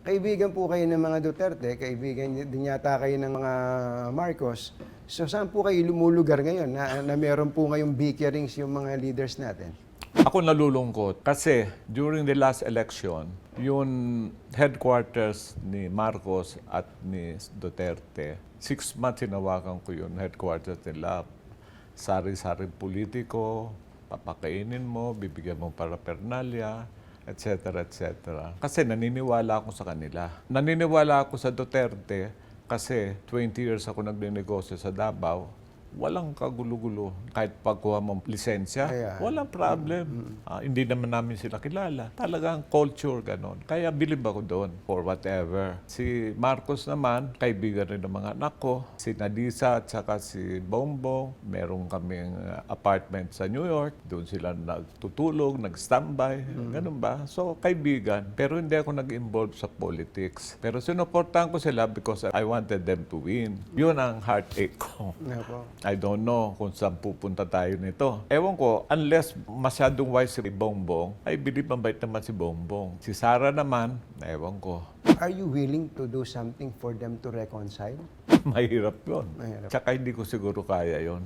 kaibigan po kayo ng mga Duterte, kaibigan din yata kayo ng mga Marcos. So saan po kayo lumulugar ngayon na, na meron po ngayong bickerings yung mga leaders natin? Ako nalulungkot kasi during the last election, yung headquarters ni Marcos at ni Duterte, six months hinawakan ko yung headquarters nila. Sari-sari politiko, papakainin mo, bibigyan mo para pernalya, etc. etc. Kasi naniniwala ako sa kanila. Naniniwala ako sa Duterte kasi 20 years ako nagnenegosyo sa Davao, walang kagulo-gulo. Kahit pagkuha mo lisensya, Ayan. walang problem. Ah, hindi naman namin sila kilala. Talagang culture ganon. Kaya bilib ako doon for whatever. Si Marcos naman, kaibigan rin ng mga anak ko. Si Nadisa at saka si Bongbong. Meron kaming ah, apartment sa New York. Doon sila nagtutulog, nag-standby. Ganun ba? So, kaibigan. Pero hindi ako nag-involve sa politics. Pero sinuportahan ko sila because I wanted them to win. Yun ang heartache ko. Po? I don't know kung saan pupunta tayo nito. Ewan ko, unless masyadong wise si Bongbong, I believe mabait naman si Bongbong. Si Sara naman, ewan ko. Are you willing to do something for them to reconcile? Mahirap yun. Mahirap. Tsaka hindi ko siguro kaya yon.